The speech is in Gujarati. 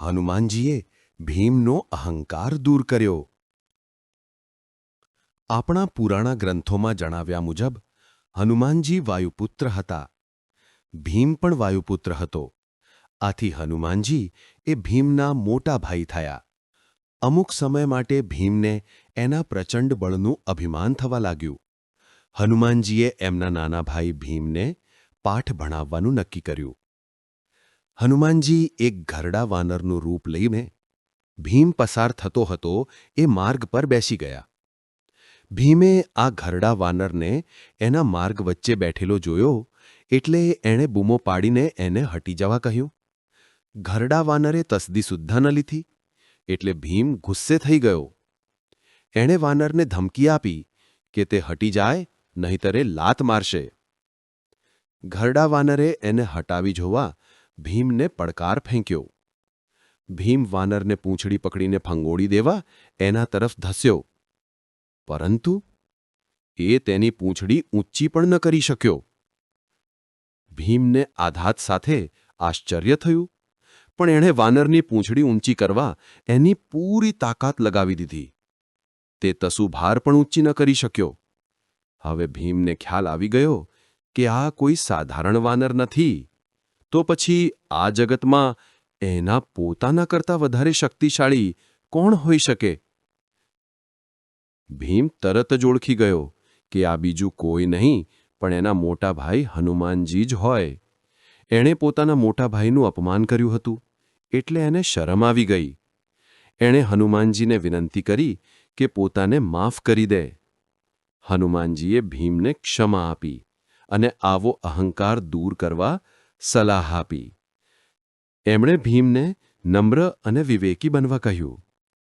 હનુમાનજીએ ભીમનો અહંકાર દૂર કર્યો. આપણા પુરાણા ગ્રંથોમાં જણાવ્યા મુજબ, હનુમાનજી વાયુપુત્ર હતા. ભીમ પણ વાયુપુત્ર હતો. આથી હનુમાનજી એ ભીમના મોટા ભાઈ થયા. અમુક સમય માટે ભીમને એના પ્રચંડ બળનું અભિમાન થવા લાગ્યું. હનુમાનજીએ એમના નાના ભાઈ ભીમને પાઠ ભણાવવાનું નક્કી કર્યું. હનુમાનજી એક ઘરડા વાનરનું રૂપ લઈને ભીમ પસાર થતો હતો, એ માર્ગ પર બેસી ગયા. ભીમે આ ઘરડા વાનરને એના માર્ગ વચ્ચે બેઠેલો જોયો, એટલે એણે બૂમો પાડીને એને હટી જવા કહ્યું. ઘરડા વાનરે તસદી સુદ્ધા ન લીધી, એટલે ભીમ ગુસ્સે થઈ ગયો. એણે વાનરને ધમકી આપી કે તે હટી જાય, નહીંતરે લાત મારશે. ઘરડા વાનરે એને હટાવી જોવા ભીમને પડકાર ફેંક્યો. ભીમ વાનરને પૂંછડી પકડીને ફંગોળી દેવા એના તરફ ધસ્યો. પરંતુ એ તેની પૂંછડી ઊંચી પણ ન કરી શક્યો. ભીમને આઘાત સાથે આશ્ચર્ય થયું, પણ એણે વાનરની પૂંછડી ઊંચી કરવા એની પૂરી તાકાત લગાવી દીધી. તે તસુભાર પણ ઊંચી ન કરી શક્યો. હવે ભીમને ખ્યાલ આવી ગયો કે આ કોઈ સાધારણ વાનર નથી. તો પછી આ જગતમાં એના પોતાના કરતાં વધારે શક્તિશાળી કોણ હોઈ શકે? ભીમ તરત જ ઓળખી ગયો કે આ બીજું કોઈ નહીં, પણ એના મોટા ભાઈ હનુમાનજી જ હોય. એણે પોતાના મોટા ભાઈનું અપમાન કર્યું હતું, એટલે એને શરમ આવી ગઈ. એણે હનુમાનજીને વિનંતી કરી કે પોતાને માફ કરી દે. હનુમાનજીએ ભીમને ક્ષમા આપી અને આવો અહંકાર દૂર કરવા સલાહ આપી. એમણે ભીમને નમ્ર અને વિવેકી બનવા કહ્યું.